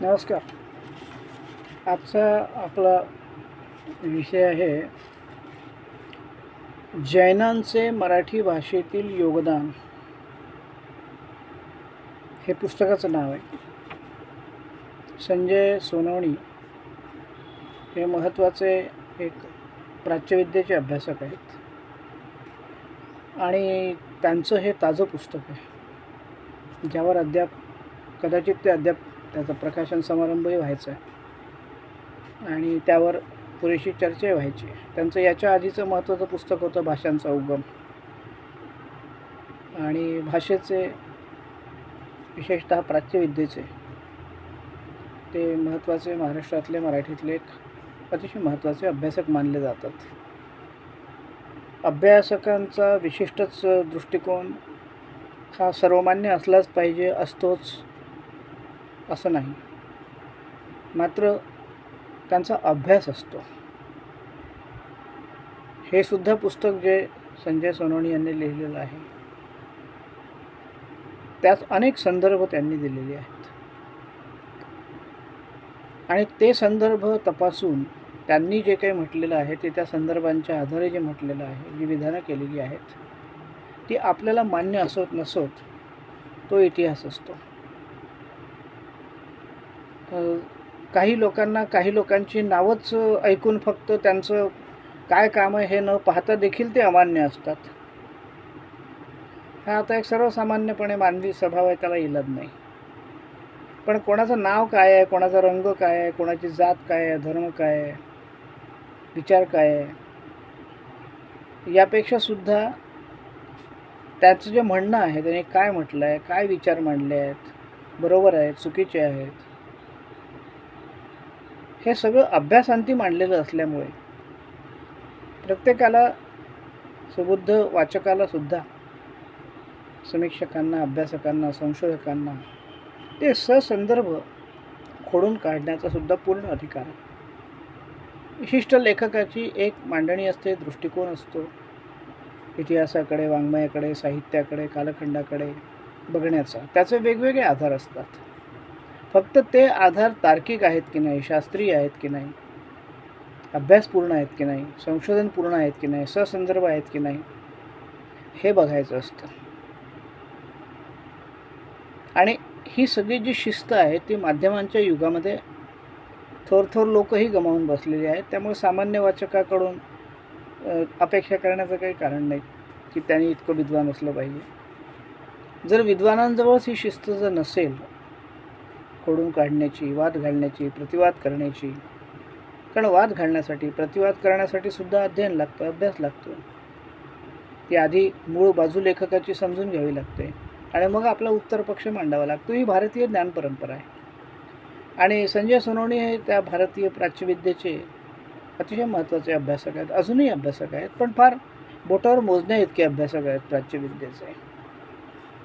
नमस्कार. आजचा आपला विषय आहे जैनांचे मराठी भाषेतील योगदान. हे पुस्तकाचं नाव आहे. संजय सोनवणी हे महत्त्वाचे एक प्राच्यविद्येचे अभ्यासक आहेत. आणि त्यांचं हे ताजं पुस्तक आहे. ज्यावर अद्याप कदाचित ते अद्याप त्याचा प्रकाशन समारंभही व्हायचा आहे. आणि त्यावर पुरेशी चर्चाही व्हायची. त्यांचं याच्या आधीचं महत्त्वाचं पुस्तक होतं भाषांचा उगम. आणि भाषेचे विशेषतः प्राच्यविद्येचे ते महत्त्वाचे महाराष्ट्रातले मराठीतले एक अतिशय महत्त्वाचे अभ्यासक मानले जातात. अभ्यासकांचा विशिष्टच दृष्टिकोन हा सर्वमान्य असलाच पाहिजे असतोच असं नाही. मात्र त्यांचा अभ्यास असतो. हे सुद्धा पुस्तक जे संजय सोनवणी यांनी लिहिलेलं आहे त्यात अनेक संदर्भ त्यांनी दिलेले आहेत. आणि ते संदर्भ तपासून त्यांनी जे काही म्हटलेलं आहे ते त्या संदर्भांच्या आधारे जे म्हटलेलं आहे जी विधानं केलेली आहेत ती आपल्याला मान्य असोत नसोत तो इतिहास असतो. काही लोकांना काही लोकांची नावच ऐकून फक्त त्यांचं काय काम आहे हे न पाहता देखील ते अमान्य असतात. हा आता एक सर्वसामान्यपणे मानवी स्वभाव आहे त्याला इलाज नाही. पण कोणाचं नाव काय आहे कोणाचा रंग काय आहे कोणाची जात काय आहे धर्म काय आहे विचार काय आहे यापेक्षा सुद्धा त्याचं जे म्हणणं आहे त्याने काय म्हटलं आहे काय विचार मांडले आहेत बरोबर आहेत चुकीचे आहेत हे सगळं अभ्यासांती मांडलेलं असल्यामुळे प्रत्येकाला सुबुद्ध वाचकाला सुद्धा समीक्षकांना अभ्यासकांना संशोधकांना ते ससंदर्भ खोडून काढण्याचा सुद्धा पूर्ण अधिकार आहे. विशिष्ट लेखकाची एक मांडणी असते दृष्टिकोन असतो. इतिहासाकडे वाङ्मयाकडे साहित्याकडे कालखंडाकडे बघण्याचा. त्याचे वेगवेगळे आधार असतात. फक्त ते आधार तार्किक आहेत की नाही शास्त्रीय आहेत की नाही अभ्यासपूर्ण आहेत की नाही संशोधन पूर्ण आहेत की नाही ससंदर्भ आहेत की नाही हे बघायचं असतं. आणि ही सगळी जी शिस्त आहे ती माध्यमांच्या युगामध्ये थोर थोर लोकही गमावून बसलेली आहेत. त्यामुळे सामान्य वाचकाकडून अपेक्षा करण्याचं काही कारण नाही की त्यांनी इतकं विद्वान असलं पाहिजे. जर विद्वानांजवळच ही शिस्त जर नसेल खोडून काढण्याची वाद घालण्याची प्रतिवाद करण्याची. कारण वाद घालण्यासाठी प्रतिवाद करण्यासाठी सुद्धा अध्ययन लागतं अभ्यास लागतो. ती आधी मूळ बाजू लेखकाची समजून घ्यावी लागते. आणि मग आपला उत्तर पक्ष मांडावा लागतो. ही भारतीय ज्ञान परंपरा आहे. आणि संजय सोनवणी हे त्या भारतीय प्राच्यविद्येचे अतिशय महत्त्वाचे अभ्यासक आहेत. अजूनही अभ्यासक आहेत. पण फार बोटावर मोजण्या इतके अभ्यासक आहेत प्राच्यविद्येचे.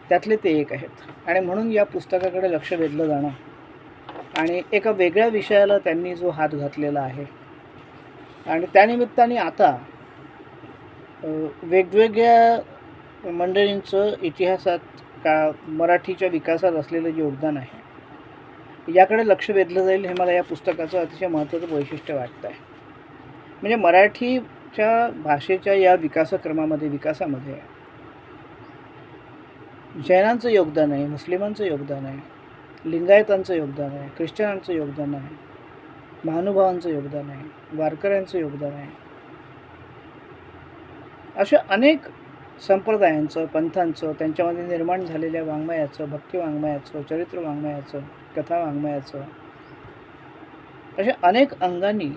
त्यातले ते एक आहेत. आणि म्हणून या पुस्तकाकडे लक्ष वेधलं जाणं आणि एका वेगळ्या विषयाला त्यांनी जो हात घातलेला आहे. आणि त्यानिमित्ताने आता वेगवेगळ्या मंडळींचं इतिहासात का मराठीच्या विकासात असलेलं जे योगदान आहे याकडे लक्ष वेधलं जाईल हे मला या पुस्तकाचं अतिशय महत्त्वाचं वैशिष्ट्य वाटतं आहे. म्हणजे मराठीच्या भाषेच्या या विकासक्रमामध्ये विकासामध्ये जैनांचं योगदान आहे मुस्लिमांचं योगदान आहे लिंगायतांचं योगदान आहे ख्रिश्चनांचं योगदान आहे महानुभावांचं योगदान आहे वारकऱ्यांचं योगदान आहे. अशा अनेक संप्रदायांचं पंथांचं त्यांच्यामध्ये निर्माण झालेल्या वाङ्मयाचं भक्ती वाङ्मयाचं चरित्र वाङ्मयाचं कथा वाङ्मयाचं अशा अनेक अंगांनी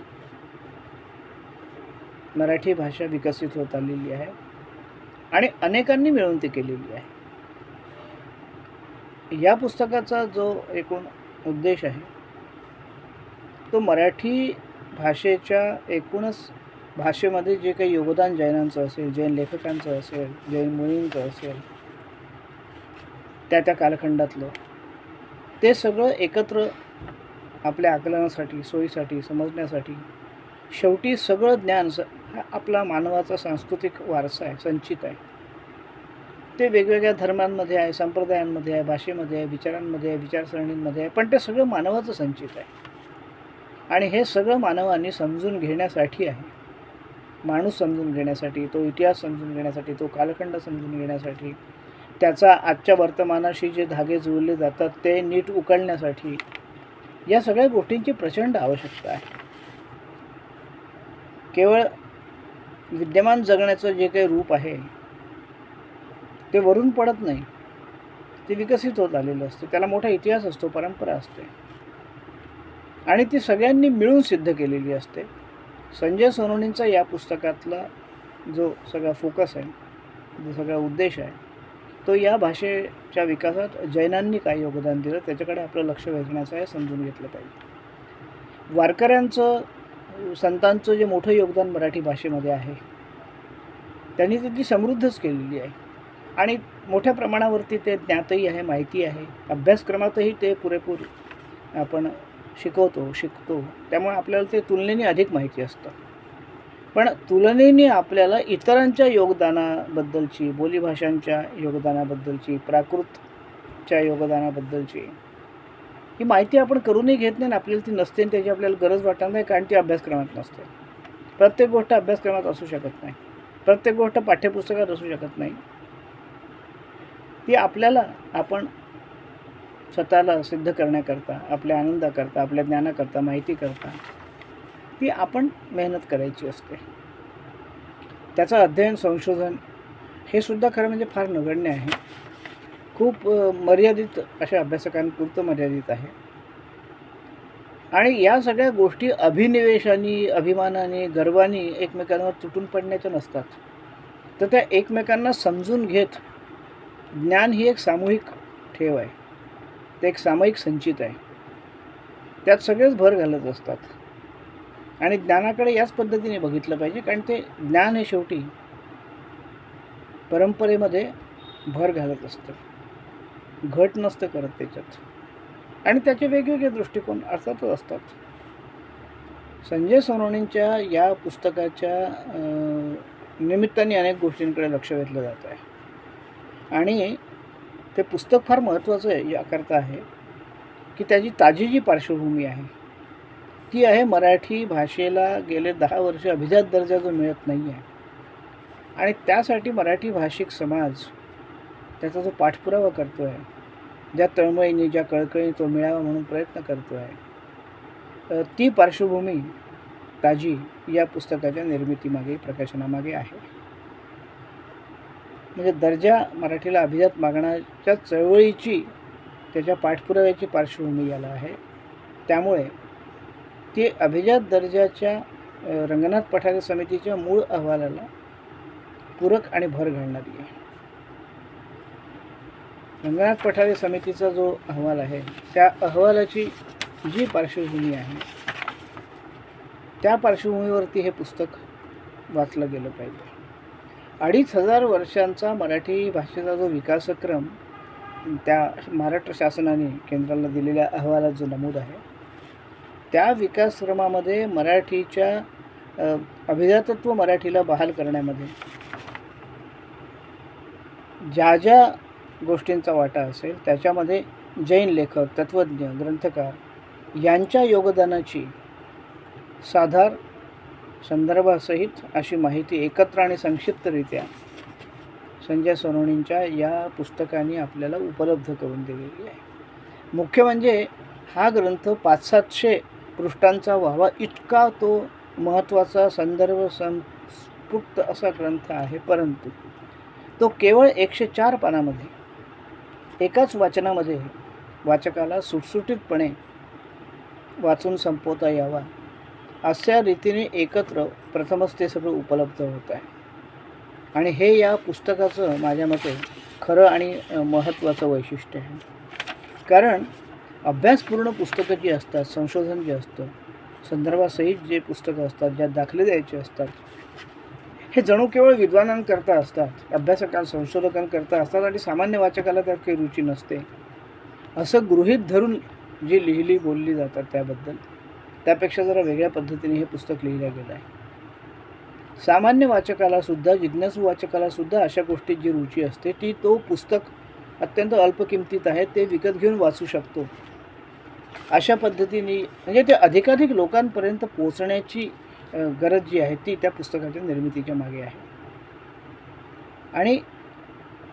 मराठी भाषा विकसित होत आलेली आहे आणि अनेकांनी मिळून ती केलेली आहे. या पुस्तकाचा जो एकूण उद्देश आहे तो मराठी भाषेच्या एकूणच भाषेमध्ये जे काही योगदान जैनांचं असेल जैन लेखकांचं असेल जैन मुनींचं असेल त्या त्या कालखंडातलं ते सगळं एकत्र आपल्या आकलनासाठी सोयीसाठी समजण्यासाठी शेवटी सगळं ज्ञान स हा आपला मानवाचा सांस्कृतिक वारसा आहे संचित आहे. ते वेगवेगळ्या धर्मांमध्ये आहे संप्रदायांमध्ये आहे भाषेमध्ये आहे विचारांमध्ये आहे विचारसरणींमध्ये आहे पण ते सगळं मानवाचं संचित आहे. आणि हे सगळं मानवाने समजून घेण्यासाठी आहे. माणूस समजून घेण्यासाठी तो इतिहास समजून घेण्यासाठी तो कालखंड समजून घेण्यासाठी त्याचा आजच्या वर्तमानाशी जे धागे जुळले जातात ते नीट उकळण्यासाठी या सगळ्या गोष्टींची प्रचंड आवश्यकता आहे. केवळ विद्यमान जगण्याचं जे काही रूप आहे ते वरून पडत नाही. ते विकसित होत आलेलं असतं. त्याला मोठा इतिहास असतो परंपरा असते. आणि ती सगळ्यांनी मिळून सिद्ध केलेली असते. संजय सोनवणींचा या पुस्तकातला जो सगळा फोकस आहे जो सगळा उद्देश आहे तो या भाषेच्या विकासात जैनांनी काय योगदान दिलं. त्याच्याकडे आपलं लक्ष वेधण्याचं आहे समजून घेतलं पाहिजे. वारकऱ्यांचं संतांचं जे मोठं योगदान मराठी भाषेमध्ये आहे त्यांनी ती ती समृद्धच केलेली आहे. आणि मोठ्या प्रमाणावरती ते ज्ञातही आहे माहिती आहे. अभ्यासक्रमातही ते पुरेपूर आपण शिकवतो शिकतो. त्यामुळे आपल्याला ते तुलनेने अधिक माहिती असतं. पण तुलनेने आपल्याला इतरांच्या योगदानाबद्दलची बोलीभाषांच्या योगदानाबद्दलची प्राकृतच्या योगदानाबद्दलची ही माहिती आपण करूनही घेत नाही आणि आपल्याला ती नसते आणि त्याची आपल्याला गरज वाटणार नाही कारण ती अभ्यासक्रमात नसते. प्रत्येक गोष्ट अभ्यासक्रमात असू शकत नाही. प्रत्येक गोष्ट पाठ्यपुस्तकात असू शकत नाही. ती आपल्याला आपण स्वतःला सिद्ध करण्याकरता आपल्या आनंदाकरता आपल्या ज्ञानाकरता माहितीकरता ती आपण मेहनत करायची असते. त्याचं अध्ययन संशोधन हे सुद्धा खरं म्हणजे फार नगण्य आहे. खूप मर्यादित अशा अभ्यासकांपुरतं मर्यादित आहे. आणि या सगळ्या गोष्टी अभिनिवेशाने अभिमानाने गर्वाने एकमेकांवर तुटून पडण्याच्या नसतात. तर त्या एकमेकांना समजून घेत ज्ञान ही एक सामूहिक ठेव आहे. ते एक सामायिक संचित आहे. त्यात सगळेच भर घालत असतात. आणि ज्ञानाकडे याच पद्धतीने बघितलं पाहिजे कारण ते ज्ञान हे शेवटी परंपरेमध्ये भर घालत असतं. घट नसतं करत त्याच्यात. आणि त्याचे वेगवेगळे दृष्टिकोन अर्थातच असतात. संजय सोनवणींच्या या पुस्तकाच्या निमित्ताने अनेक गोष्टींकडे लक्ष वेधलं जात आहे. आणि ते पुस्तक फार महत्त्वाचं आहे याकरता आहे की त्याची ताजी जी पार्श्वभूमी आहे ती आहे मराठी भाषेला गेले दहा वर्ष अभिजात दर्जा जो मिळत नाही आहे आणि त्यासाठी मराठी भाषिक समाज त्याचा जो पाठपुरावा करतो आहे ज्या तळमळीने ज्या कळकळीने तो मिळावा म्हणून प्रयत्न करतो आहे ती पार्श्वभूमी ताजी या पुस्तकाच्या निर्मितीमागे प्रकाशनामागे आहे. म्हणजे दर्जा मराठीला अभिजात मागण्याच्या चळवळीची त्याच्या पाठपुराव्याची पार्श्वभूमी याला आहे. त्यामुळे ते अभिजात दर्जाच्या रंगनाथ पठारे समितीच्या मूळ अहवालाला पूरक आणि भर घालणारी आहे. रंगनाथ पठारे समितीचा जो अहवाल आहे त्या अहवालाची जी पार्श्वभूमी आहे त्या पार्श्वभूमीवरती हे पुस्तक वाचलं गेलं पाहिजे. अडीच हजार वर्षांचा मराठी भाषेचा जो विकासक्रम त्या महाराष्ट्र शासनाने केंद्राला दिलेल्या अहवालात जो नमूद आहे त्या विकासक्रमामध्ये मराठीच्या अभिजातत्व मराठीला बहाल करण्यामध्ये ज्या ज्या गोष्टींचा वाटा असेल त्याच्यामध्ये जैन लेखक तत्त्वज्ञ ग्रंथकार यांच्या योगदानाची साधार संदर्भासहित अशी माहिती एकत्र आणि संक्षिप्तरित्या संजय सोनवणींच्या या पुस्तकाने आपल्याला उपलब्ध करून दिलेली आहे. मुख्य म्हणजे हा ग्रंथ पाच सातशे पृष्ठांचा व्हावा इतका तो महत्त्वाचा संदर्भ संस्फुक्त असा ग्रंथ आहे परंतु तो केवळ एकशे चार पानामध्ये एकाच वाचनामध्ये वाचकाला सुटसुटीतपणे वाचून संपवता यावा अशा रीतीने एकत्र प्रथमच ते सगळं उपलब्ध होत आहे. आणि हे या पुस्तकाचं माझ्या मते खरं आणि महत्त्वाचं वैशिष्ट्य आहे. कारण अभ्यासपूर्ण पुस्तकं जी असतात संशोधन जे असतं संदर्भासहित जे पुस्तकं असतात ज्यात दाखले द्यायचे असतात हे जणू केवळ विद्वानांकरता असतात अभ्यासकां संशोधकांकरता असतात आणि सामान्य वाचकाला त्यात काही रुची नसते. असं गृहीत धरून जी लिहिली बोलली जातात त्याबद्दल त्यापेक्षा जरा वेगळ्या पद्धतीने हे पुस्तक लिहिलं गेलं आहे. सामान्य वाचकाला सुद्धा जिज्ञासू वाचकाला सुद्धा अशा गोष्टीत जी रुची असते ती तो पुस्तक अत्यंत अल्प किमतीत आहे ते विकत घेऊन वाचू शकतो. अशा पद्धतीने म्हणजे ते अधिकाधिक लोकांपर्यंत पोचण्याची गरज जी आहे ती त्या पुस्तकाच्या निर्मितीच्या मागे आहे. आणि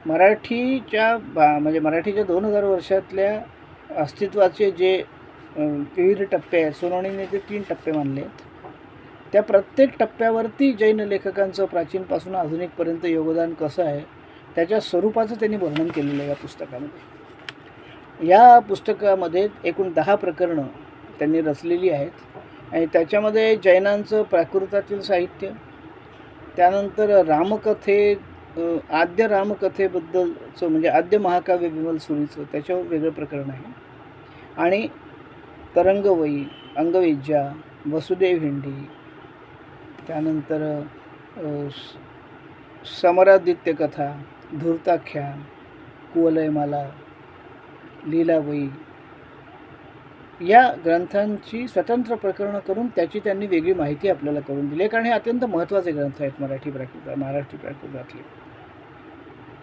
मराठीच्या बा म्हणजे मराठीच्या दोन हजार वर्षातल्या अस्तित्वाचे जे विविध टप्पे आहेत. सोनवणीने ते तीन टप्पे मानले आहेत त्या प्रत्येक टप्प्यावरती जैन लेखकांचं प्राचीनपासून आधुनिकपर्यंत योगदान कसं आहे त्याच्या स्वरूपाचं त्यांनी वर्णन केलेलं आहे या पुस्तकामध्ये. या पुस्तकामध्ये एकूण दहा प्रकरणं त्यांनी रचलेली आहेत. आणि त्याच्यामध्ये जैनांचं प्राकृतातील साहित्य त्यानंतर रामकथे आद्य रामकथेबद्दलचं म्हणजे आद्य महाकाव्य विमल सुरीचं त्याच्यावर वेगळं प्रकरण आहे. आणि तरंगवई अंगविज्या वसुदेव हिंडी. त्यानंतर समरादित्य कथा धूर्ताख्या कुवलयमाला लीलावई या ग्रंथांची स्वतंत्र प्रकरणं करून त्याची त्यांनी वेगळी माहिती आपल्याला करून दिली. आहे कारण हे अत्यंत महत्त्वाचे ग्रंथ आहेत मराठी प्राकृत महाराष्ट्री प्राकृतातले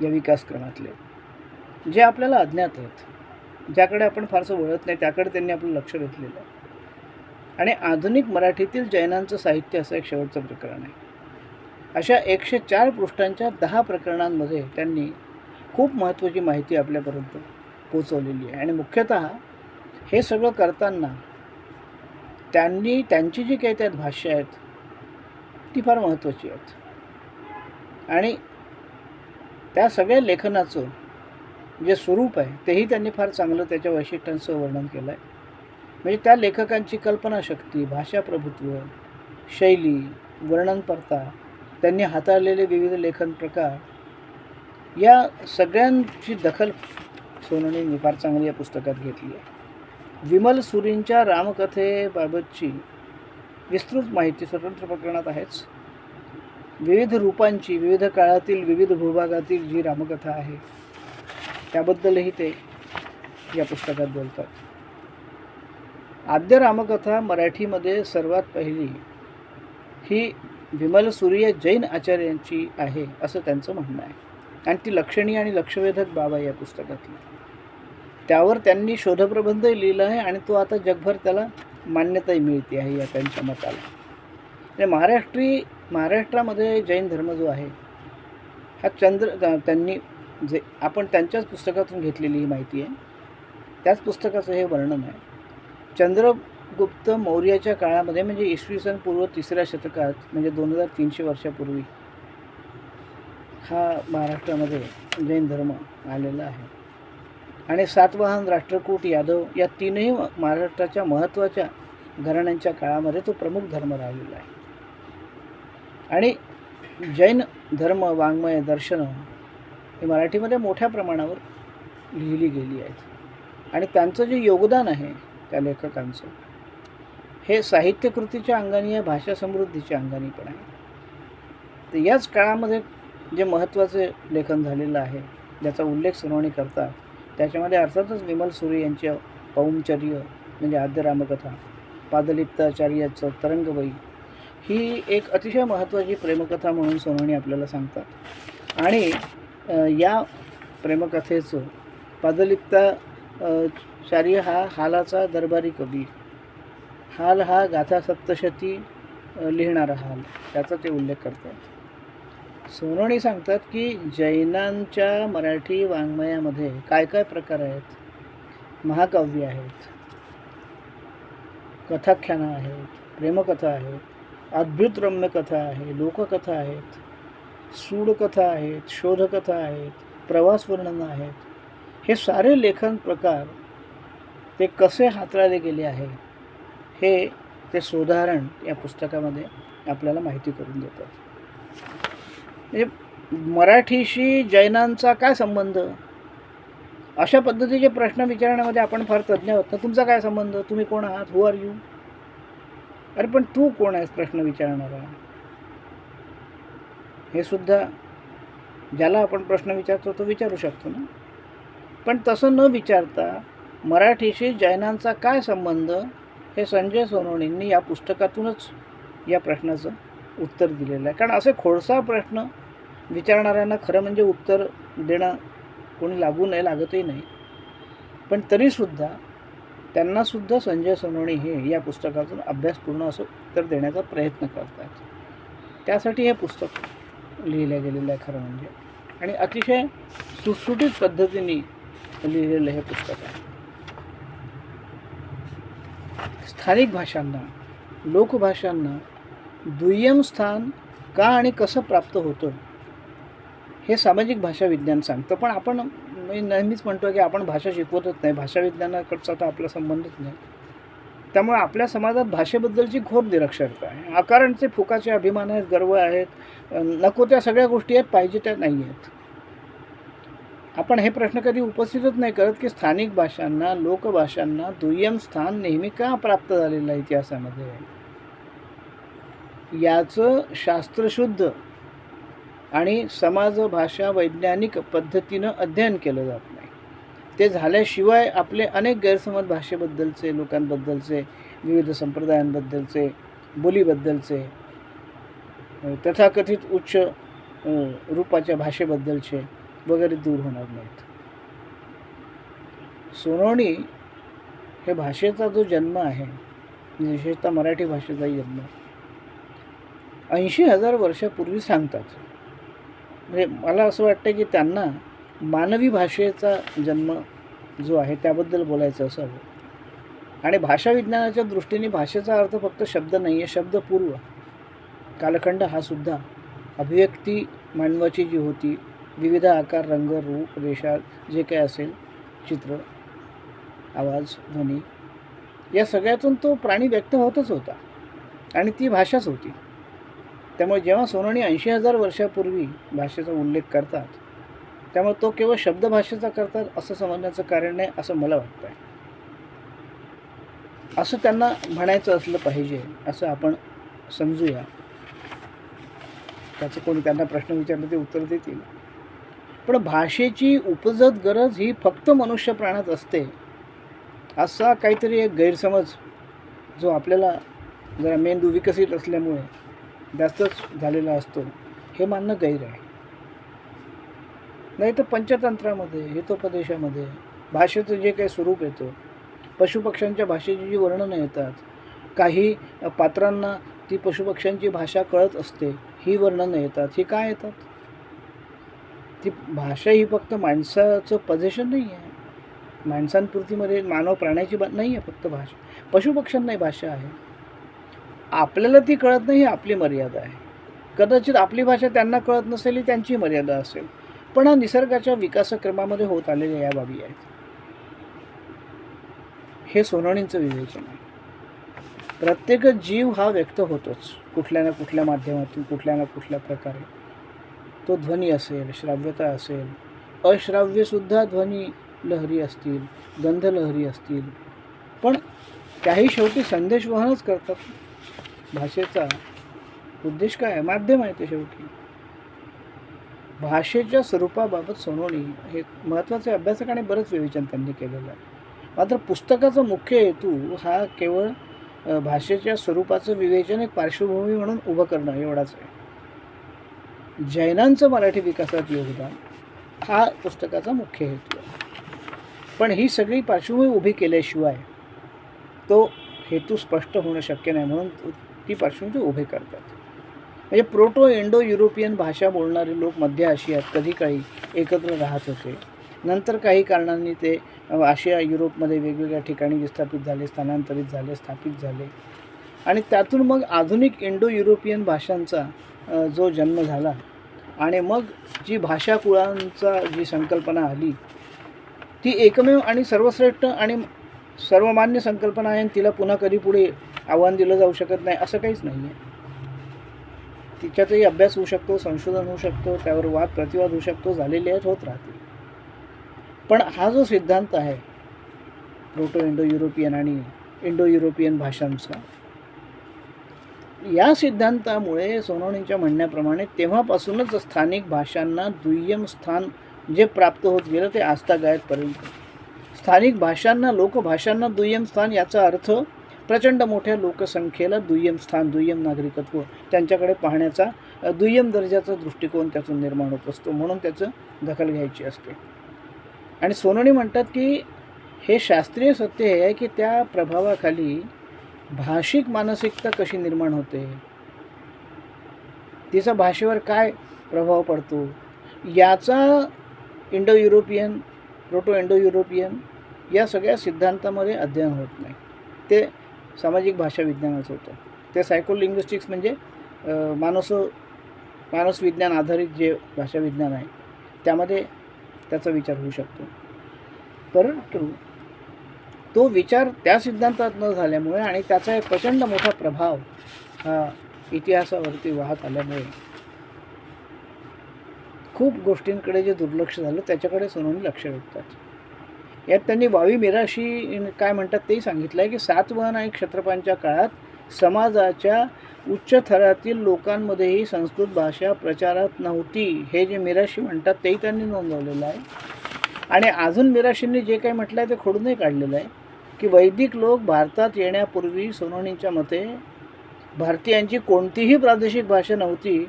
या विकासक्रमातले. जे आपल्याला अज्ञात आहेत. ज्याकडे आपण फारसं वळत नाही त्याकडे त्यांनी आपलं लक्ष वेधलेलं आहे. आणि आधुनिक मराठीतील जैनांचं साहित्य असं एक शेवटचं प्रकरण आहे. अशा एकशे चार पृष्ठांच्या दहा प्रकरणांमध्ये त्यांनी खूप महत्त्वाची माहिती आपल्यापर्यंत पोचवलेली आहे. आणि मुख्यतः हे सगळं करताना त्यांनी त्यांची जी काही त्यात भाष्य आहेत ती फार महत्त्वाची आहेत. आणि त्या सगळ्या लेखनाचं जे स्वरूप आहे तेही त्यांनी फार चांगलं त्याच्या वैशिष्ट्यांचं वर्णन केलं आहे म्हणजे त्या लेखकांची कल्पनाशक्ती भाषा प्रभुत्व शैली वर्णनपरता त्यांनी हाताळलेले विविध लेखन प्रकार या सगळ्यांची दखल सोनणींनी फार चांगली या पुस्तकात घेतली आहे. विमल सुरींच्या रामकथेबाबतची विस्तृत माहिती स्वतंत्र प्रकरणात आहेच. विविध रूपांची विविध काळातील विविध भूभागातील जी रामकथा आहे त्याबद्दलही ते या पुस्तकात बोलतात. आद्य रामकथा मराठीमध्ये सर्वात पहिली ही विमल सूर्य जैन आचार्यांची आहे असं त्यांचं म्हणणं आहे. आणि ती लक्षणीय आणि लक्षवेधक बाब आहे या पुस्तकातली. त्यावर त्यांनी शोधप्रबंध लिहिला आहे आणि तो आता जगभर त्याला मान्यताही मिळते आहे या त्यांच्या मताला. म्हणजे महाराष्ट्री महाराष्ट्रामध्ये जैन धर्म जो आहे हा चंद्र त्यांनी जे आपण त्यांच्याच पुस्तकातून घेतलेली ही माहिती आहे. त्याच पुस्तकाचं हे वर्णन आहे. चंद्रगुप्त मौर्याच्या काळामध्ये म्हणजे इसवी सन पूर्व तिसऱ्या शतकात म्हणजे दोन हजार तीनशे वर्षापूर्वी हा महाराष्ट्रामध्ये जैन धर्म आलेला आहे. आणि सातवाहन राष्ट्रकूट यादव या तीनही महाराष्ट्राच्या महत्त्वाच्या घराण्यांच्या काळामध्ये तो प्रमुख धर्म राहिलेला आहे. आणि जैन धर्म वाङ्मय दर्शनं ही मराठीमध्ये मोठ्या प्रमाणावर लिहिली गेली आहेत. आणि त्यांचं जे योगदान आहे त्या लेखकांचं हे साहित्यकृतीच्या अंगाने आहे भाषा समृद्धीच्या अंगाने पण आहे. तर याच काळामध्ये जे महत्त्वाचे लेखन झालेलं आहे ज्याचा उल्लेख सुनावणी करतात त्याच्यामध्ये अर्थातच विमल सुरे यांच्या पौमचर्य म्हणजे आद्य रामकथा पादलिप्ताचार्याचं तरंगबाई ही एक अतिशय महत्त्वाची प्रेमकथा म्हणून सोनवणी आपल्याला सांगतात. आणि या प्रेमकथेचं पादलिप्ता अ, चार्य हा हालाचा दरबारी कवी हाल हा गाथा सप्तशती लिहिणारा हाल त्याचा ते उल्लेख करतात. सोनवणी सांगतात की जैनांच्या मराठी वाङ्मयामध्ये काय काय प्रकार आहेत? महाकाव्य आहेत कथाख्यानं आहेत प्रेमकथा आहेत अद्भुत रम्य कथा आहे लोककथा आहेत सूडकथा आहेत शोधकथा आहेत प्रवास वर्णनं आहेत. हे सारे लेखन प्रकार ते कसे हाताळले गेले आहे हे ते सुधारण या पुस्तकामध्ये आपल्याला माहिती करून देतात. म्हणजे मराठीशी जैनांचा काय संबंध? अशा पद्धतीचे प्रश्न विचारण्यामध्ये आपण फार तज्ज्ञ आहोत. ना तुमचा काय संबंध? तुम्ही कोण आहात? हु आर यू अरे पण तू कोण आहेस? प्रश्न विचारणारा. हे सुद्धा ज्याला आपण प्रश्न विचारतो तो विचारू शकतो ना. पण तसं न विचारता मराठीशी जैनांचा काय संबंध हे संजय सोनवणींनी या पुस्तकातूनच या प्रश्नाचं उत्तर दिलेलं आहे. कारण असे खोडसा प्रश्न विचारणाऱ्यांना खरं म्हणजे उत्तर देणं कोणी लागू नाही लागतही नाही. पण तरीसुद्धा त्यांनासुद्धा संजय सोनवणी हे या पुस्तकातून अभ्यासपूर्ण असं उत्तर देण्याचा प्रयत्न करतात त्यासाठी हे पुस्तक लिहिलं गेलेलं आहे खरं म्हणजे. आणि अतिशय सुटसुटीत पद्धतीने लिहिलेलं हे पुस्तक आहे. स्थानिक भाषांना लोकभाषांना दुय्यम स्थान का आणि कसं प्राप्त होतं हे सामाजिक भाषा विज्ञान सांगतं. पण आपण मी नेहमीच म्हणतो की आपण भाषा शिकवतच नाही. भाषा विज्ञानाकडचा तर आपला संबंधच नाही. त्यामुळे आपल्या समाजात भाषेबद्दलची घोर निरक्षरता आहे. आकारांचे फुकाचे अभिमान आहेत गर्व आहेत. नको त्या सगळ्या गोष्टी आहेत पाहिजे त्या नाही आहेत. आपण हे प्रश्न कधी उपस्थितच नाही करत की स्थानिक भाषांना लोकभाषांना दुय्यम स्थान नेहमी का प्राप्त झालेलं आहे इतिहासामध्ये? याचं शास्त्रशुद्ध आणि समाज भाषा वैज्ञानिक पद्धतीनं अध्ययन केलं जात नाही. ते झाल्याशिवाय आपले अनेक गैरसमज भाषेबद्दलचे लोकांबद्दलचे विविध संप्रदायांबद्दलचे बोलीबद्दलचे तथाकथित उच्च रूपाच्या भाषेबद्दलचे वगैरे दूर होणार नाहीत. सोनवणी हे भाषेचा जो जन्म आहे विशेषतः मराठी भाषेचा जन्म ऐंशी हजार वर्षापूर्वी सांगतात. म्हणजे मला असं वाटतं की त्यांना मानवी भाषेचा जन्म जो आहे त्याबद्दल बोलायचं असावं आणि भाषा विज्ञानाच्या दृष्टीने भाषेचा अर्थ फक्त शब्द नाही आहे शब्दपूर्व कालखंड हा सुद्धा अभिव्यक्ती मानवाची जी होती विविध आकार रंग रूप रेषा जे काय असेल चित्र आवाज ध्वनी या सगळ्यातून तो प्राणी व्यक्त होतच होता. आणि ती भाषाच होती. त्यामुळे जेव्हा सोनोनी ऐंशी हजार वर्षापूर्वी भाषेचा उल्लेख करतात त्यामुळे तो केवळ शब्दभाषेचा करतात असं समजण्याचं कारण नाही असं मला वाटतं आहे असं त्यांना म्हणायचं असलं पाहिजे असं आपण समजूया. त्याचं कोणी त्यांना प्रश्न विचारले ते उत्तर देतील. पण भाषेची उपजत गरज ही फक्त मनुष्य प्राणात असते असा काहीतरी एक गैरसमज जो आपल्याला जरा मेंदू विकसित असल्यामुळे जास्तच झालेला असतो हे मानणं गैर आहे. नाही तर पंचतंत्रामध्ये हितोपदेशामध्ये भाषेचं जे काही स्वरूप येतं पशुपक्ष्यांच्या भाषेची जी वर्णनं येतात काही पात्रांना ती पशुपक्ष्यांची भाषा कळत असते ही वर्णनं येतात ही काय येतात? ती भाषा ही फक्त माणसाचं पजेशन नाही आहे माणसांपुरतीमध्ये मानव प्राण्याची बा नाही आहे फक्त भाषा. पशुपक्ष्यांनाही भाषा आहे. आपल्याला ती कळत नाही ही आपली मर्यादा आहे. कदाचित आपली भाषा त्यांना कळत नसेल ही त्यांची मर्यादा असेल. पण हा निसर्गाच्या विकासक्रमामध्ये होत आलेल्या या बाबी आहेत. हे सोनाणींचं विवेचन आहे. प्रत्येक जीव हा व्यक्त होतोच कुठल्या ना कुठल्या माध्यमातून कुठल्या ना कुठल्या प्रकारे. तो ध्वनी असेल श्राव्यता असेल अश्राव्यसुद्धा ध्वनी लहरी असतील गंधलहरी असतील. पण त्याही शेवटी संदेश वहनच करतात. भाषेचा उद्देश काय आहे? माध्यम आहे ते शेवटी. भाषेच्या स्वरूपाबाबत सोनवणी हे महत्त्वाचे अभ्यासक आणि बरंच विवेचन त्यांनी केलेलं आहे. मात्र पुस्तकाचा मुख्य हेतू हा केवळ भाषेच्या स्वरूपाचं विवेचन एक पार्श्वभूमी म्हणून उभं करणं एवढाच आहे. जैनांचं मराठी विकासात योगदान हा पुस्तकाचा मुख्य हेतू आहे. पण ही सगळी पार्श्वभूमी उभी केल्याशिवाय तो हेतू स्पष्ट होणं शक्य नाही म्हणून ती पार्श्वभूमी उभे करतात. म्हणजे प्रोटो इंडो युरोपियन भाषा बोलणारे लोक मध्य आशियात कधी काळी एकत्र राहत होते. नंतर काही कारणांनी ते आशिया युरोपमध्ये वेगवेगळ्या ठिकाणी विस्थापित झाले स्थानांतरित झाले स्थापित झाले. आणि त्यातून मग आधुनिक इंडो युरोपियन भाषांचा जो जन्म झाला आणि मग जी भाषाकुळांचा जी संकल्पना आली ती एकमेव आणि सर्वश्रेष्ठ आणि सर्वमान्य संकल्पना आहे आणि तिला पुन्हा कधी पुढे आव्हान दिलं जाऊ शकत नाही असं काहीच नाही आहे तिच्यातही अभ्यास होऊ शकतो संशोधन होऊ शकतो त्यावर वाद प्रतिवाद होऊ शकतो झालेले आहेत होत राहतील. पण हा जो सिद्धांत आहे प्रोटो इंडो युरोपियन आणि इंडो युरोपियन भाषांचा या सिद्धांतामुळे सोनवणींच्या म्हणण्याप्रमाणे तेव्हापासूनच स्थानिक भाषांना दुय्यम स्थान जे प्राप्त होत गेलं ते आस्थागायतपर्यंत स्थानिक भाषांना लोकभाषांना दुय्यम स्थान याचा अर्थ प्रचंड मोठ्या लोकसंख्येला दुय्यम स्थान दुय्यम नागरिकत्व त्यांच्याकडे पाहण्याचा दुय्यम दर्जाचा दृष्टिकोन त्यातून निर्माण होत असतो. म्हणून त्याचं दखल घ्यायची असते. आणि सोनोनी म्हणतात की हे शास्त्रीय सत्य हे आहे की त्या प्रभावाखाली भाषिक मानसिकता कशी निर्माण होते? तिचा भाषेवर काय प्रभाव पडतो? याचा Indo European proto Indo European या सगळ्या सिद्धांतामध्ये अध्ययन होत नाही. ते सामाजिक भाषा विज्ञानाचं होतं. ते सायकोलिंग्विस्टिक्स म्हणजे अ, मानस मानसविज्ञान आधारित जे भाषा विज्ञान आहे त्यामध्ये त्याचा विचार होऊ शकतो. परंतु तो विचार त्या सिद्धांतात न झाल्यामुळे आणि त्याचा एक प्रचंड मोठा प्रभाव हा इतिहासावरती वाहत आल्यामुळे खूप गोष्टींकडे जे दुर्लक्ष झालं त्याच्याकडे सोनून लक्ष वेधतात. यात त्यांनी वावी मिराशी काय म्हणतात तेही सांगितलं आहे की सातवहन आणि क्षत्रपांच्या काळात समाजाच्या उच्च थरातील लोकांमध्येही संस्कृत भाषा प्रचारात नव्हती. हे जे मिराशी म्हणतात तेही त्यांनी नोंदवलेलं आहे. आणि अजून मिराशींनी जे काही म्हटलं आहे ते खोडूनही काढलेलं आहे की वैदिक लोक भारतात येण्यापूर्वी सोनवणींच्या मते भारतीयांची कोणतीही प्रादेशिक भाषा नव्हती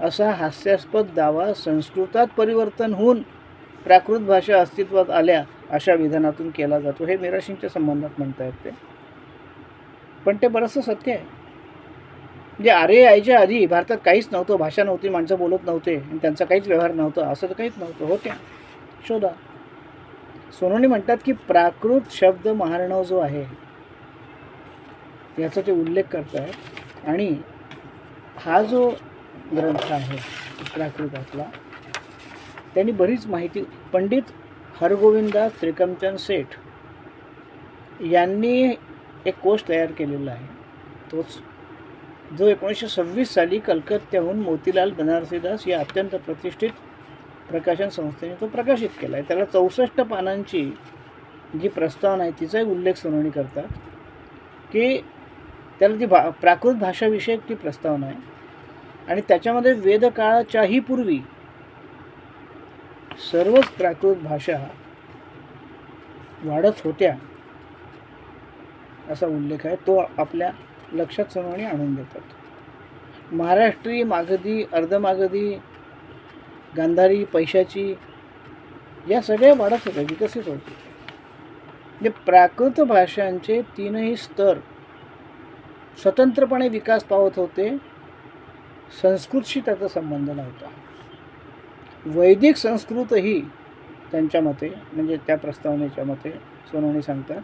असा हास्यास्पद दावा संस्कृतात परिवर्तन होऊन प्राकृत भाषा अस्तित्वात आल्या अशा विधानातून केला जातो. हे मिराशींच्या संबंधात म्हणता येते. पण ते बरंचसं सत्य आहे. म्हणजे आर्य यायच्या आधी भारतात काहीच नव्हतं भाषा नव्हती माणसं बोलत नव्हते आणि त्यांचा काहीच व्यवहार नव्हता असं तर काहीच नव्हतं. होत्या शोधा. सोनोनी म्हणतात की प्राकृत शब्द महारणव जो आहे याचा ते उल्लेख करत आहेत आणि हा जो ग्रंथ आहे प्राकृतातला त्यांनी बरीच माहिती पंडित हरगोविंदा श्रीकमचंद सेठ यांनी एक कोश तयार केलेला आहे. तोच जो एकोणीसशे सव्वीस साली कलकत्त्याहून मोतीलाल बनारसीदास या अत्यंत प्रतिष्ठित प्रकाशन संस्थेने तो प्रकाशित केला आहे. त्याला चौसष्ट पानांची जी प्रस्तावना आहे तिचाही उल्लेख सोनवणी करतात की त्याला ती भा प्राकृत भाषाविषयक ती प्रस्तावना आहे. आणि त्याच्यामध्ये वेदकाळाच्याही पूर्वी सर्वच प्राकृत भाषा वाढत होत्या असा उल्लेख आहे. तो आपल्या लक्षात सोनवणी आणून देतात. महाराष्ट्री मागधी अर्धमागधी गांधारी पैशाची या सगळ्या वाढत होत्या विकसित होत म्हणजे प्राकृत भाषांचे तीनही स्तर स्वतंत्रपणे विकास पावत होते. संस्कृतशी त्याचा संबंध नव्हता. वैदिक संस्कृतही त्यांच्या मते म्हणजे त्या प्रस्तावनेच्या मते सोनवणी सांगतात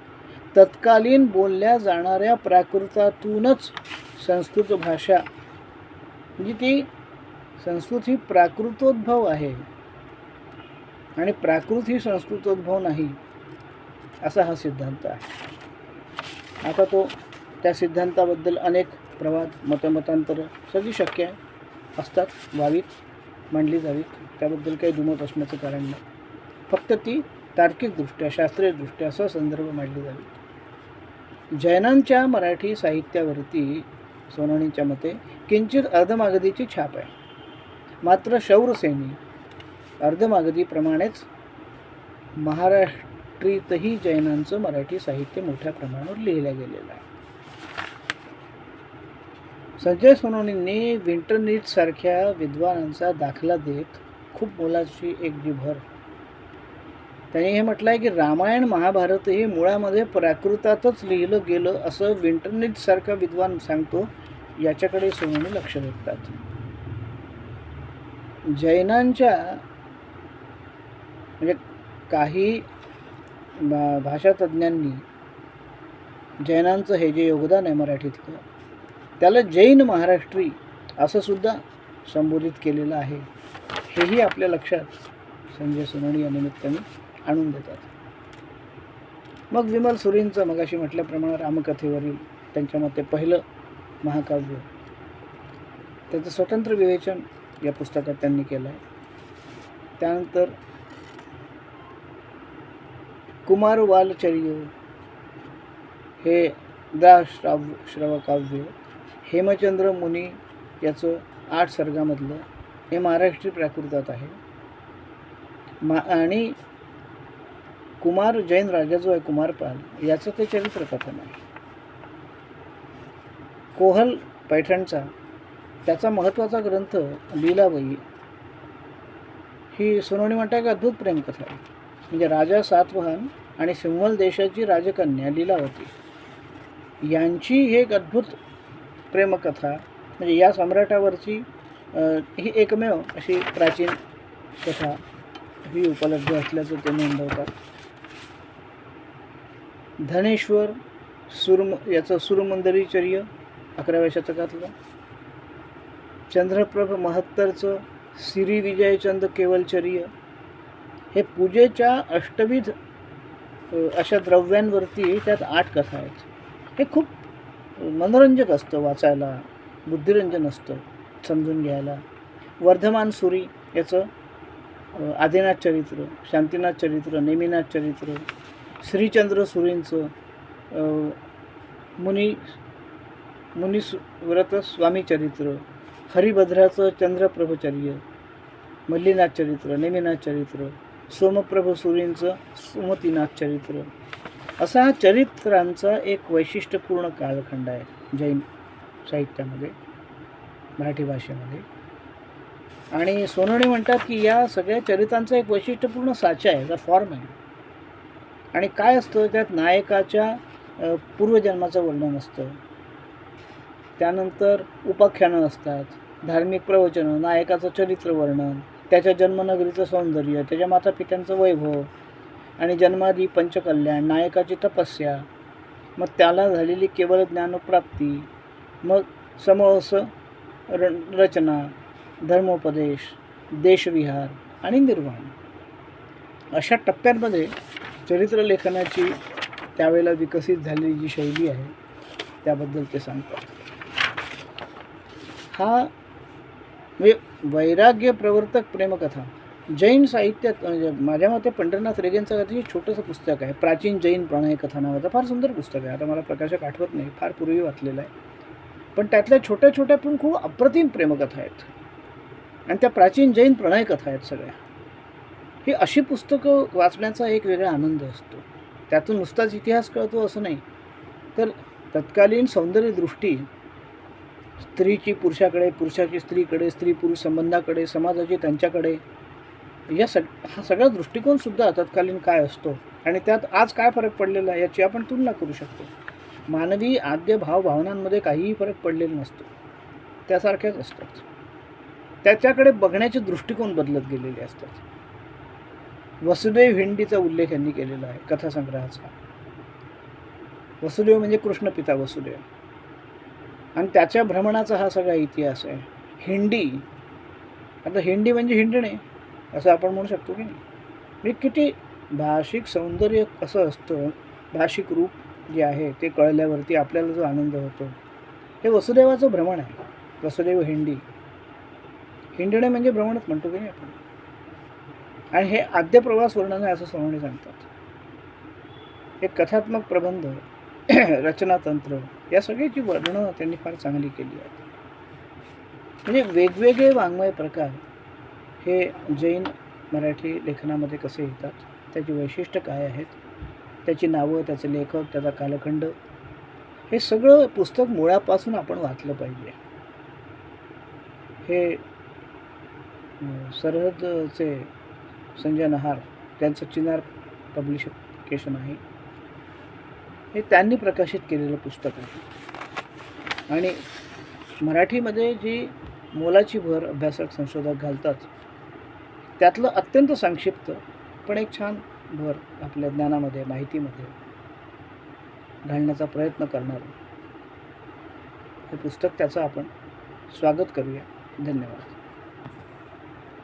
तत्कालीन बोलल्या जाणाऱ्या प्राकृतातूनच संस्कृत भाषा म्हणजे ती संस्कृत ही प्राकृतोद्भव आहे आणि प्राकृत ही संस्कृतोद्भव नाही असा हा सिद्धांत आहे. आता तो त्या सिद्धांताबद्दल अनेक प्रवाद मतमतांतर सगळी शक्य आहे असतात व्हावीत मांडली जावीत त्याबद्दल काही दुमत असण्याचं कारण नाही. फक्त ती तार्किकदृष्ट्या शास्त्रीयदृष्ट्या असा संदर्भ मांडली जावी. जैनांच्या मराठी साहित्यावरती सोनाणींच्या मते किंचित अर्धमागधीची छाप आहे. मात्र शौरसेनी अर्धमागधीप्रमाणेच महाराष्ट्रीतही जैनांचं मराठी साहित्य मोठ्या प्रमाणावर लिहिलं गेलेलं आहे. संजय सोनवणींनी विंटरनीटसारख्या विद्वानांचा दाखला देत खूप मोलाची एक जीभर. त्यांनी हे म्हटलं आहे की रामायण महाभारतही मुळामध्ये प्राकृतातच लिहिलं गेलं असं विंटरनीटसारखा विद्वान सांगतो याच्याकडे सोनवणी लक्ष देतात. जैनांच्या म्हणजे काही भा भाषातज्ञांनी जैनांचं हे जे योगदान आहे मराठीतलं त्याला जैन महाराष्ट्री असंसुद्धा संबोधित केलेलं आहे. हेही आपल्या लक्षात संजय सोनवणी या निमित्ताने आणून देतात. मग विमल सुरींचं मगाशी म्हटल्याप्रमाणे रामकथेवरील त्यांच्या मते पहिलं महाकाव्य. त्याचं स्वतंत्र विवेचन या पुस्तकात त्यांनी केलं आहे त्यानंतर कुमार वालचर्य हे दा श्राव श्रवकाव्य हेमचंद्र मुनी याचं आठ सर्गामधलं हे महाराष्ट्रीय प्राकृतात आहे. मा आणि कुमार जैन राजा जो आहे कुमारपाल याचं ते चरित्रकथन आहे. कोहल पैठणचा त्याचा महत्त्वाचा ग्रंथ लीलाबाई ही सोनवणी म्हणता एक अद्भुत प्रेमकथा आहे. म्हणजे राजा सातवाहन आणि सिंहल देशाची राजकन्या लीलावती. यांची ही एक अद्भुत प्रेमकथा म्हणजे या सम्राटावरची ही एकमेव अशी प्राचीन कथा ही उपलब्ध असल्याचं ते नोंदवतात. धनेश्वर सुरम याचं सुरमंदरीचर्य अकराव्या शतकातलं. चंद्रप्रभ महत्तरचं श्री विजयचंद केवलचर्य. हे पूजेच्या अष्टविध अशा द्रव्यांवरती त्यात आठ कथा आहेत. हे खूप मनोरंजक असतं वाचायला बुद्धिरंजन असतं समजून घ्यायला. वर्धमान सुरी याचं आदिनाथ चरित्र शांतीनाथ चरित्र नेमिनाथ चरित्र श्रीचंद्र सुरींचं मुनी मुनी सु- व्रत स्वामी चरित्र हरिभद्राचं चंद्रप्रभचर्य मल्लीनाथ चरित्र नेमिनाथ चरित्र सोमप्रभ सुरींचं सुमतीनाथ चरित्र असा हा चरित्रांचा एक वैशिष्ट्यपूर्ण कालखंड आहे जैन साहित्यामध्ये मराठी भाषेमध्ये. आणि सोनवणे म्हणतात की या सगळ्या चरित्रांचा एक वैशिष्ट्यपूर्ण साचा आहे फॉर्म आहे. आणि काय असतं त्यात नायकाच्या पूर्वजन्माचं वर्णन असतं. त्यानंतर उपाख्यानं असतात धार्मिक प्रवचनं नायकाचं चरित्र वर्णन त्याच्या जन्मनगरीचं सौंदर्य त्याच्या मातापित्यांचं वैभव आणि जन्मादी पंचकल्याण नायकाची तपस्या मग त्याला झालेली केवळ ज्ञानप्राप्ती मग समस र रचना धर्मोपदेश देशविहार आणि निर्वाण. अशा टप्प्यांमध्ये चरित्रलेखनाची त्यावेळेला विकसित झालेली जी शैली आहे त्याबद्दल ते सांगतात. हा म्हणजे वैराग्य प्रवर्तक प्रेमकथा. जैन साहित्यात म्हणजे माझ्या मते पंढरनाथ रेगेंचं कधी छोटंसं पुस्तक आहे. प्राचीन जैन प्रणय कथा नावाचं फार सुंदर पुस्तक आहे. आता मला प्रकाशक आठवत नाही फार पूर्वी वाचलेलं आहे. पण त्यातल्या छोट्या छोट्या पण खूप अप्रतिम प्रेमकथा आहेत. आणि त्या प्राचीन जैन प्रणय कथा आहेत सगळ्या. ही अशी पुस्तकं वाचण्याचा एक वेगळा आनंद असतो. त्यातून नुसताच इतिहास कळतो असं नाही. तर तत्कालीन सौंदर्यदृष्टी स्त्रीची पुरुषाकडे पुरुषाची स्त्रीकडे स्त्री पुरुष संबंधाकडे समाजाची त्यांच्याकडे या सग हा सगळा दृष्टिकोनसुद्धा तत्कालीन काय असतो आणि त्यात आज काय फरक पडलेला आहे याची आपण तुलना करू शकतो. मानवी आद्य भावभावनांमध्ये काहीही फरक पडलेला नसतो. त्यासारख्याच असतात. त्याच्याकडे बघण्याचे दृष्टिकोन बदलत गेलेले असतात. वसुदेव हिंडीचा उल्लेख यांनी केलेला आहे कथासंग्रहाचा. वसुदेव म्हणजे कृष्ण पिता वसुदेव. आणि त्याच्या भ्रमणाचा हा सगळा इतिहास आहे. हिंडी आता हिंडी म्हणजे हिंडणे. असं आपण म्हणू शकतो की नाही. म्हणजे किती भाषिक सौंदर्य कसं असतं भाषिक रूप जे आहे ते कळल्यावरती आपल्याला जो आनंद होतो. हे वसुदेवाचं भ्रमण आहे. वसुदेव हिंडी. हिंडणे म्हणजे भ्रमणच म्हणतो की नाही आपण. आणि हे आद्य प्रवास वर्णन आहे असं सोनवणे सांगतात. एक कथात्मक प्रबंध रचनातंत्र या सगळ्याची वर्णनं त्यांनी फार चांगली केली आहेत. म्हणजे वेगवेगळे वाङ्मय प्रकार हे जैन मराठी लेखनामध्ये कसे येतात? त्याची वैशिष्ट्य काय आहेत? त्याची नावं त्याचे लेखक त्याचा कालखंड हे सगळं पुस्तक मुळापासून आपण वाचलं पाहिजे. हे सरहदचे संजय नहार त्यांचं चिनार पब्लिशकेशन आहे. हे त्यांनी प्रकाशित केलेलं पुस्तक आहे. आणि मराठीमध्ये जी मोलाची भर अभ्यासक संशोधक घालतात त्यातलं अत्यंत संक्षिप्त पण एक छान भर आपल्या ज्ञानामध्ये माहितीमध्ये घालण्याचा प्रयत्न करणारं हे पुस्तक त्याचं आपण स्वागत करूया. धन्यवाद.